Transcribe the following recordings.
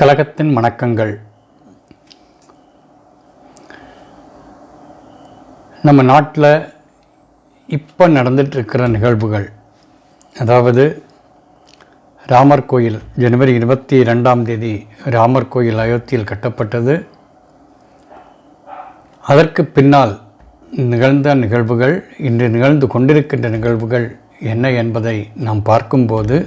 கழகத்தின் வணக்கங்கள் நம்ம நாட்டில் இப்போ நடந்துகிட்ருக்கிற நிகழ்வுகள். அதாவது ராமர் கோயில் ஜனவரி இருபத்தி ரெண்டாம் தேதி ராமர் கோயில் அயோத்தியில் கட்டப்பட்டது. அதற்கு பின்னால் நிகழ்ந்த நிகழ்வுகள் இன்று நிகழ்ந்து கொண்டிருக்கின்ற நிகழ்வுகள் என்ன என்பதை நாம் பார்க்கும்போது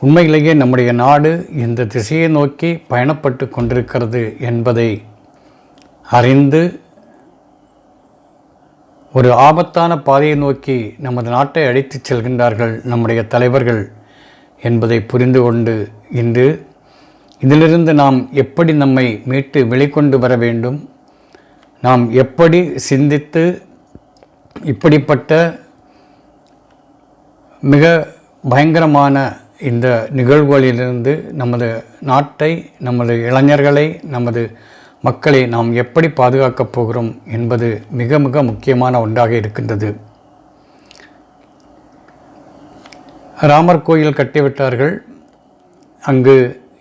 உண்மையிலேயே நம்முடைய நாடு இந்த திசையை நோக்கி பயணப்பட்டு கொண்டிருக்கிறது என்பதை அறிந்து ஒரு ஆபத்தான பாதையை நோக்கி நமது நாட்டை அழைத்துச் செல்கின்றார்கள் நம்முடைய தலைவர்கள் என்பதை புரிந்து கொண்டு இன்று இதிலிருந்து நாம் எப்படி நம்மை மீட்டு வெளிக்கொண்டு வர வேண்டும்? நாம் எப்படி சிந்தித்து இப்படிப்பட்ட மிக பயங்கரமான இந்த நிகழ்வுகளிலிருந்து நமது நாட்டை நமது இளைஞர்களை நமது மக்களை நாம் எப்படி பாதுகாக்கப் போகிறோம் என்பது மிக மிக முக்கியமான ஒன்றாக இருக்கின்றது. ராமர் கோயில் கட்டிவிட்டார்கள். அங்கு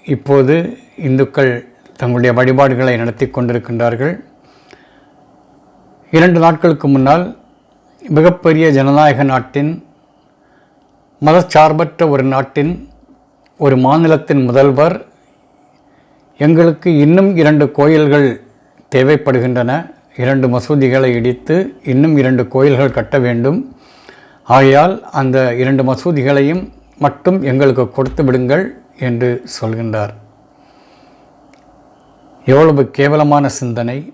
இப்போது இந்துக்கள் தங்களுடைய வழிபாடுகளை நடத்தி கொண்டிருக்கின்றார்கள். இரண்டு நாட்களுக்கு முன்னால் மிகப்பெரிய ஜனநாயக நாட்டின் மதச்சார்பற்ற ஒரு நாட்டின் ஒரு மாநிலத்தின் முதல்வர். எங்களுக்கு இன்னும் இரண்டு கோயில்கள் தேவைப்படுகின்றன. இரண்டு மசூதிகளை இடித்து இன்னும் இரண்டு கோயில்கள் கட்ட வேண்டும். ஆகையால் அந்த இரண்டு மசூதிகளையும் மட்டும் எங்களுக்கு கொடுத்து விடுங்கள் என்று சொல்கின்றார். எவ்வளவு கேவலமான சிந்தனை.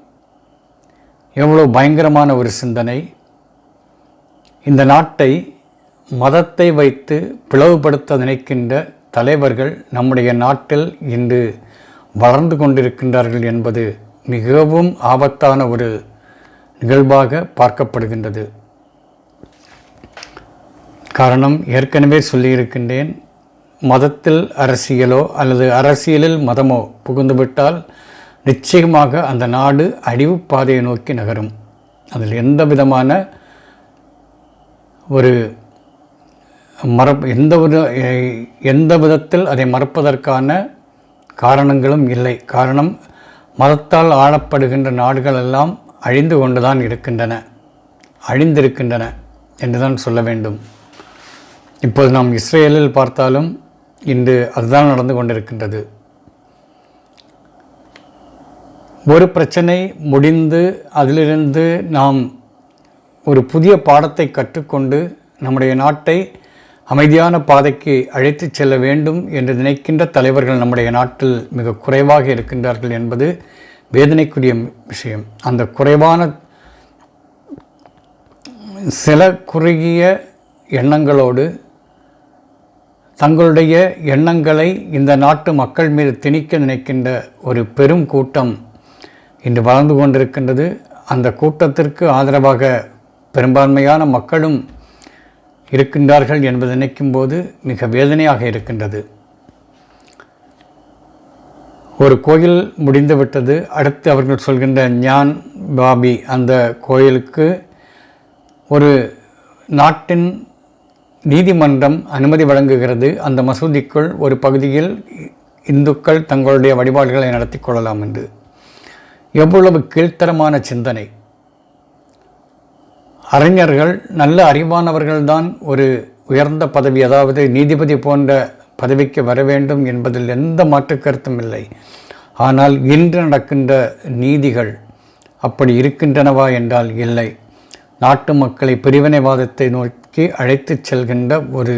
எவ்வளவு பயங்கரமான ஒரு சிந்தனை. இந்த நாட்டை மதத்தை வைத்து பிளவுபடுத்த நினைக்கின்ற தலைவர்கள் நம்முடைய நாட்டில் இன்று வளர்ந்து கொண்டிருக்கின்றார்கள் என்பது மிகவும் ஆபத்தான ஒரு நிகழ்வாக பார்க்கப்படுகின்றது. காரணம் ஏற்கனவே சொல்லியிருக்கின்றேன் மதத்தில் அரசியலோ அல்லது அரசியலில் மதமோ புகுந்துவிட்டால் நிச்சயமாக அந்த நாடு அழிவு பாதையை நோக்கி நகரும். அதில் எந்த விதமான ஒரு மறப் எந்த வித எந்த விதத்தில் அதை மறப்பதற்கான காரணங்களும் இல்லை. காரணம் மதத்தால் ஆளப்படுகின்ற நாடுகள் எல்லாம் அழிந்து கொண்டுதான் இருக்கின்றன. அழிந்திருக்கின்றன என்றுதான் சொல்ல வேண்டும். இப்போது நாம் இஸ்ரேலில் பார்த்தாலும் இன்று அதுதான் நடந்து கொண்டிருக்கின்றது. ஒரு பிரச்சனை முடிந்து அதிலிருந்து நாம் ஒரு புதிய பாடத்தை கற்றுக்கொண்டு நம்முடைய நாட்டை அமைதியான பாதைக்கு அழைத்துச் செல்ல வேண்டும் என்று நினைக்கின்ற தலைவர்கள் நம்முடைய நாட்டில் மிக குறைவாக இருக்கின்றார்கள் என்பது வேதனைக்குரிய விஷயம். அந்த குறைவான சில குறுகிய எண்ணங்களோடு தங்களுடைய எண்ணங்களை இந்த நாட்டு மக்கள் மீது திணிக்க நினைக்கின்ற ஒரு பெரும் கூட்டம் இன்று வளர்ந்து கொண்டிருக்கின்றது. அந்த கூட்டத்திற்கு ஆதரவாக பெரும்பான்மையான மக்களும் இருக்கின்றார்கள் என்பதை நினைக்கும்போது மிக வேதனையாக இருக்கின்றது. ஒரு கோயில் முடிந்துவிட்டது அடுத்து அவர்கள் சொல்கின்ற ஞான் பாபி அந்த கோயிலுக்கு ஒரு நாட்டின் நீதிமன்றம் அனுமதி வழங்குகிறது. அந்த மசூதிக்குள் ஒரு பகுதியில் இந்துக்கள் தங்களுடைய வழிபாடுகளை நடத்தி கொள்ளலாம் என்று. எவ்வளவு கீழ்த்தரமான சிந்தனை. அறிஞர்கள் நல்ல அறிவானவர்கள்தான் ஒரு உயர்ந்த பதவி அதாவது நீதிபதி போன்ற பதவிக்கு வர வேண்டும் என்பதில் எந்த மாற்று கருத்தும் இல்லை. ஆனால் இன்று நடக்கின்ற நீதிகள் அப்படி இருக்கின்றனவா என்றால் இல்லை. நாட்டு மக்களை பிரிவினைவாதத்தை நோக்கி அழைத்துச் செல்கின்ற ஒரு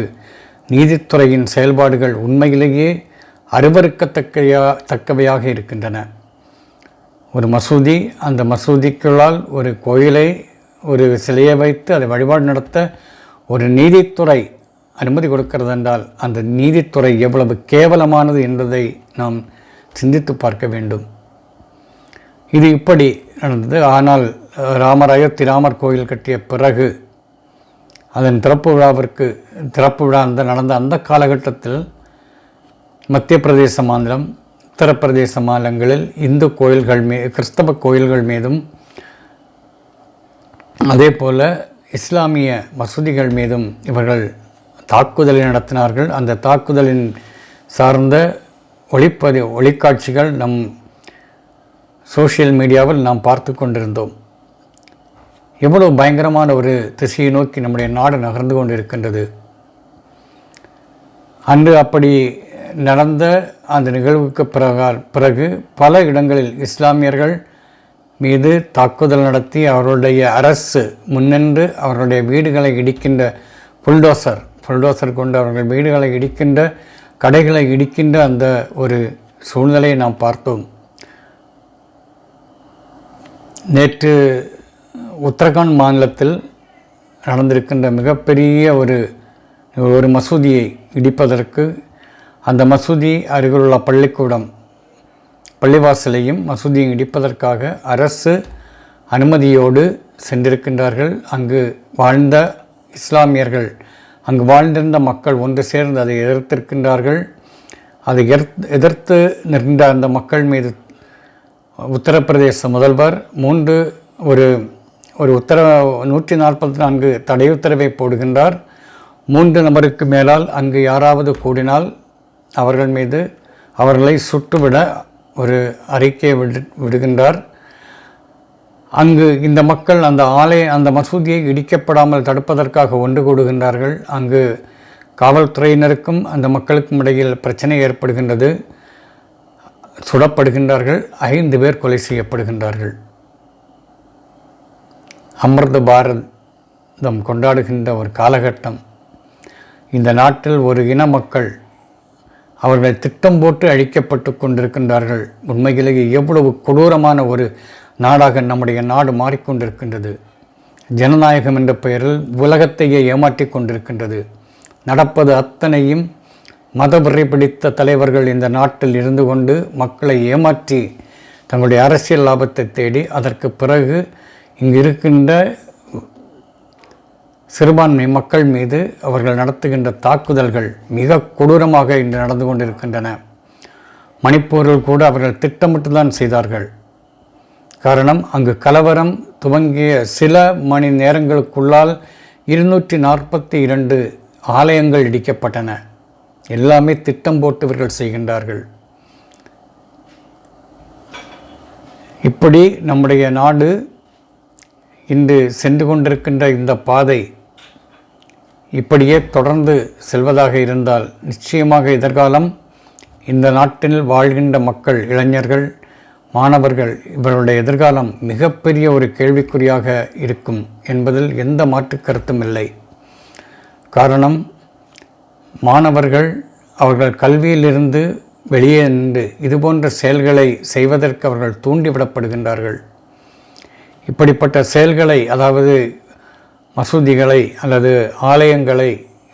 நீதித்துறையின் செயல்பாடுகள் உண்மையிலேயே அருவறுக்கத்தக்கையா தக்கவையாக இருக்கின்றன. ஒரு மசூதி அந்த மசூதிக்குள்ளால் ஒரு கோயிலை ஒரு சிலையை வைத்து அதை வழிபாடு நடத்த ஒரு நீதித்துறை அனுமதி கொடுக்கிறது என்றால் அந்த நீதித்துறை எவ்வளவு கேவலமானது என்பதை நாம் சிந்தித்து பார்க்க வேண்டும். இது இப்படி நடந்தது. ஆனால் ராமர் அயோத்தி ராமர் கோயில் கட்டிய பிறகு அதன் திறப்பு விழாவிற்கு திறப்பு விழா அந்த நடந்த அந்த காலகட்டத்தில் மத்திய பிரதேச மாநிலம் உத்தரப்பிரதேச மாநிலங்களில் இந்து கோயில்கள் மீ கிறிஸ்தவ கோயில்கள் மீதும் அதே போல் இஸ்லாமிய மசூதிகள் மீதும் இவர்கள் தாக்குதலை நடத்தினார்கள். அந்த தாக்குதலின் சார்ந்த ஒளிப்பதி ஒளிக்காட்சிகள் நம் சோஷியல் மீடியாவில் நாம் பார்த்து கொண்டிருந்தோம். எவ்வளோ பயங்கரமான ஒரு திசையை நோக்கி நம்முடைய நாடு நகர்ந்து கொண்டு இருக்கின்றது அன்று அப்படி நடந்த அந்த நிகழ்வுக்கு பிறகா பிறகு பல இடங்களில் இஸ்லாமியர்கள் மீது தாக்குதல் நடத்தி அவருடைய அரசு முன்னின்று அவருடைய வீடுகளை இடிக்கின்ற புல்டோசர் புல்டோசர் கொண்டு அவர்கள் வீடுகளை இடிக்கின்ற கடைகளை இடிக்கின்ற அந்த ஒரு சூழ்நிலையை நாம் பார்த்தோம். நேற்று உத்தரகாண்ட் மாநிலத்தில் நடந்திருக்கின்ற மிகப்பெரிய ஒரு ஒரு மசூதியை இடிப்பதற்கு அந்த மசூதி அருகிலுள்ள பள்ளிக்கூடம் பள்ளிவாசலையும் மசூதியும் இடிப்பதற்காக அரசு அனுமதியோடு சென்றிருக்கின்றார்கள். அங்கு வாழ்ந்த இஸ்லாமியர்கள் அங்கு வாழ்ந்திருந்த மக்கள் ஒன்று சேர்ந்து அதை எதிர்த்திருக்கின்றார்கள். அதை எதிர்த்து நின்ற அந்த மக்கள் மீது உத்தரப்பிரதேச முதல்வர் மூன்று ஒரு ஒரு உத்தர நூற்றி நாற்பத்தி நான்கு தடை உத்தரவை போடுகின்றார். மூன்று நபருக்கு மேலால் அங்கு யாராவது கூடினால் அவர்கள் மீது அவர்களை சுட்டுவிட ஒரு அறிக்கையை விடு விடுகின்றார். அங்கு இந்த மக்கள் அந்த ஆலய அந்த மசூதியை இடிக்கப்படாமல் தடுப்பதற்காக ஒன்று கூடுகின்றார்கள். அங்கு காவல்துறையினருக்கும் அந்த மக்களுக்கும் இடையில் பிரச்சனை ஏற்படுகின்றது. சுடப்படுகின்றார்கள். ஐந்து பேர் கொலை செய்யப்படுகின்றார்கள். அமிர்த பாரதம் கொண்டாடுகின்ற ஒரு காலகட்டம். இந்த நாட்டில் ஒரு இன மக்கள் அவர்கள் திட்டம் போட்டு அழிக்கப்பட்டு கொண்டிருக்கின்றார்கள். உண்மையிலேயே எவ்வளவு கொடூரமான ஒரு நாடாக நம்முடைய நாடு மாறிக்கொண்டிருக்கின்றது. ஜனநாயகம் என்ற பெயரில் உலகத்தையே ஏமாற்றி கொண்டிருக்கின்றது. நடப்பது அத்தனையும் மத பிடித்த தலைவர்கள் இந்த நாட்டில் இருந்து கொண்டு மக்களை ஏமாற்றி தங்களுடைய அரசியல் லாபத்தை தேடி அதற்கு பிறகு இங்கு இருக்கின்ற சிறுபான்மை மக்கள் மீது அவர்கள் நடத்துகின்ற தாக்குதல்கள் மிக கொடூரமாக இன்று நடந்து கொண்டிருக்கின்றன. மணிப்பூரில் கூட அவர்கள் திட்டமிட்டுதான் செய்தார்கள். காரணம் அங்கு கலவரம் துவங்கிய சில மணி நேரங்களுக்குள்ளால் இருநூற்றி நாற்பத்தி இரண்டு ஆலயங்கள் இடிக்கப்பட்டன. எல்லாமே திட்டம் போட்டு இவர்கள் செய்கின்றார்கள். இப்படி நம்முடைய நாடு இன்று சென்று கொண்டிருக்கின்ற இந்த பாதை இப்படியே தொடர்ந்து செல்வதாக இருந்தால் நிச்சயமாக எதிர்காலம் இந்த நாட்டில் வாழ்கின்ற மக்கள் இளைஞர்கள் மாணவர்கள் இவர்களுடைய எதிர்காலம் மிகப்பெரிய ஒரு கேள்விக்குறியாக இருக்கும் என்பதில் எந்த மாற்று கருத்தும் இல்லை. காரணம் மாணவர்கள் அவர்கள் கல்வியிலிருந்து வெளியே நின்று இதுபோன்ற செயல்களை செய்வதற்கு அவர்கள் தூண்டிவிடப்படுகின்றார்கள். இப்படிப்பட்ட செயல்களை அதாவது மசூதிகளை அல்லது ஆலயங்களை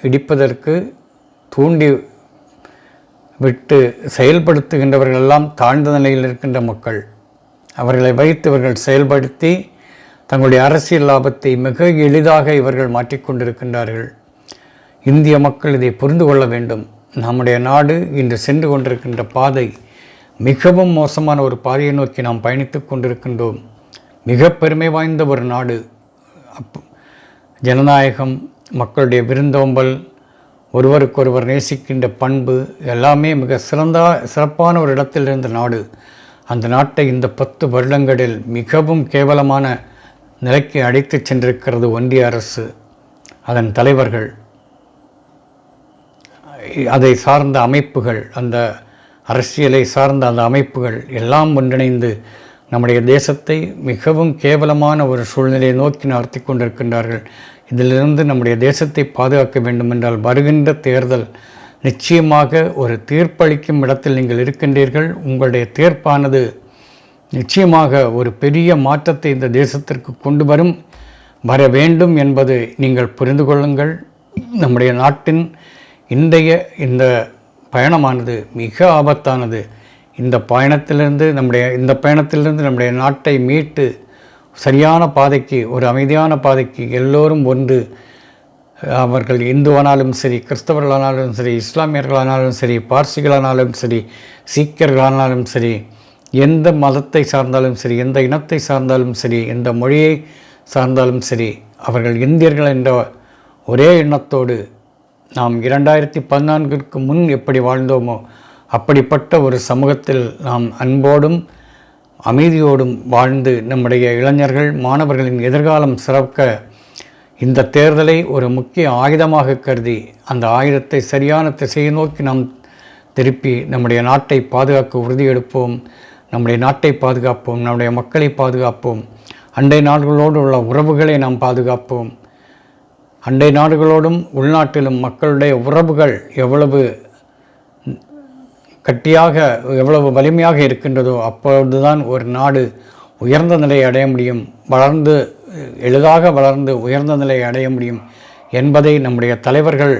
இடிப்பதற்கு தூண்டி விட்டு செயல்படுத்துகின்றவர்களெல்லாம் தாழ்ந்த நிலையில் இருக்கின்ற மக்கள். அவர்களை வைத்து இவர்கள் செயல்படுத்தி தங்களுடைய அரசியல் லாபத்தை மிக எளிதாக இவர்கள் மாற்றிக்கொண்டிருக்கின்றார்கள். இந்திய மக்கள் இதை புரிந்து கொள்ள வேண்டும். நம்முடைய நாடு இன்று சென்று கொண்டிருக்கின்ற பாதை மிகவும் மோசமான ஒரு பாதையை நோக்கி நாம் பயணித்து கொண்டிருக்கின்றோம். மிக பெருமை வாய்ந்த ஒரு நாடு. அப் ஜனநாயகம் மக்களுடைய விருந்தோம்பல் ஒருவருக்கொருவர் நேசிக்கின்ற பண்பு எல்லாமே மிக சிறந்தா சிறப்பான ஒரு இடத்தில் இருந்த நாடு. அந்த நாட்டை இந்த பத்து வருடங்களில் மிகவும் கேவலமான நிலைக்கு அழைத்து சென்றிருக்கிறது ஒன்றிய அரசு. அதன் தலைவர்கள் அதை சார்ந்த அமைப்புகள் அந்த அரசியலை சார்ந்த அந்த அமைப்புகள் எல்லாம் ஒன்றிணைந்து நம்முடைய தேசத்தை மிகவும் கேவலமான ஒரு சூழ்நிலையை நோக்கி நடத்தி கொண்டிருக்கின்றார்கள். இதிலிருந்து நம்முடைய தேசத்தை பாதுகாக்க வேண்டுமென்றால் வருகின்ற தேர்தல் நிச்சயமாக ஒரு தீர்ப்பளிக்கும் இடத்தில் நீங்கள் இருக்கின்றீர்கள். உங்களுடைய தீர்ப்பானது நிச்சயமாக ஒரு பெரிய மாற்றத்தை இந்த தேசத்திற்கு கொண்டு வரும். வர வேண்டும் என்பது நீங்கள் புரிந்து கொள்ளுங்கள். நம்முடைய நாட்டின் இன்றைய இந்த பயணமானது மிக ஆபத்தானது. இந்த பயணத்திலிருந்து நம்முடைய இந்த பயணத்திலிருந்து நம்முடைய நாட்டை மீட்டு சரியான பாதைக்கு ஒரு அமைதியான பாதைக்கு எல்லோரும் ஒன்று. அவர்கள் இந்துவானாலும் சரி கிறிஸ்தவர்களானாலும் சரி இஸ்லாமியர்களானாலும் சரி பார்சிகளானாலும் சரி சீக்கியர்களானாலும் சரி எந்த மதத்தை சார்ந்தாலும் சரி எந்த இனத்தை சார்ந்தாலும் சரி எந்த மொழியை சார்ந்தாலும் சரி அவர்கள் இந்தியர்கள் என்ற ஒரே எண்ணத்தோடு நாம் இரண்டாயிரத்தி பதினான்கிற்கு முன் எப்படி வாழ்ந்தோமோ அப்படிப்பட்ட ஒரு சமூகத்தில் நாம் அன்போடும் அமைதியோடும் வாழ்ந்து நம்முடைய இளைஞர்கள் மாணவர்களின் எதிர்காலம் சிறக்க இந்த தேர்தலை ஒரு முக்கிய ஆயுதமாக கருதி அந்த ஆயுதத்தை சரியான திசையை நோக்கி நாம் திருப்பி நம்முடைய நாட்டை பாதுகாக்க உறுதியெடுப்போம் நம்முடைய நாட்டை பாதுகாப்போம் நம்முடைய மக்களை பாதுகாப்போம் அண்டை நாடுகளோடு உள்ள உறவுகளை நாம் பாதுகாப்போம். அண்டை நாடுகளோடும் உள்நாட்டிலும் மக்களுடைய உறவுகள் எவ்வளவு கட்டியாக எவ்வளவு வலிமையாக இருக்கின்றதோ அப்பொழுதுதான் ஒரு நாடு உயர்ந்த நிலையை அடைய முடியும் வளர்ந்து எளிதாக வளர்ந்து உயர்ந்த நிலையை அடைய முடியும் என்பதை நம்முடைய தலைவர்கள்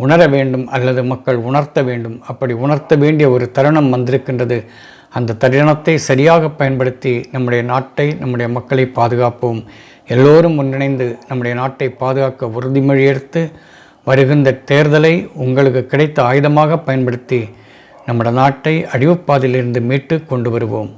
உணர வேண்டும் அல்லது மக்கள் உணர்த்த வேண்டும். அப்படி உணர்த்த வேண்டிய ஒரு தருணம் வந்திருக்கின்றது. அந்த தருணத்தை சரியாக பயன்படுத்தி நம்முடைய நாட்டை நம்முடைய மக்களை பாதுகாப்போம். எல்லோரும் ஒன்றிணைந்து நம்முடைய நாட்டை பாதுகாக்க உறுதிமொழி எடுத்து வருகின்ற தேர்தலை உங்களுக்கு கிடைத்த ஆயுதமாக பயன்படுத்தி நம்முடைய நாட்டை அழிவுப்பாதையிலிருந்து மீட்டு கொண்டு வருவோம்.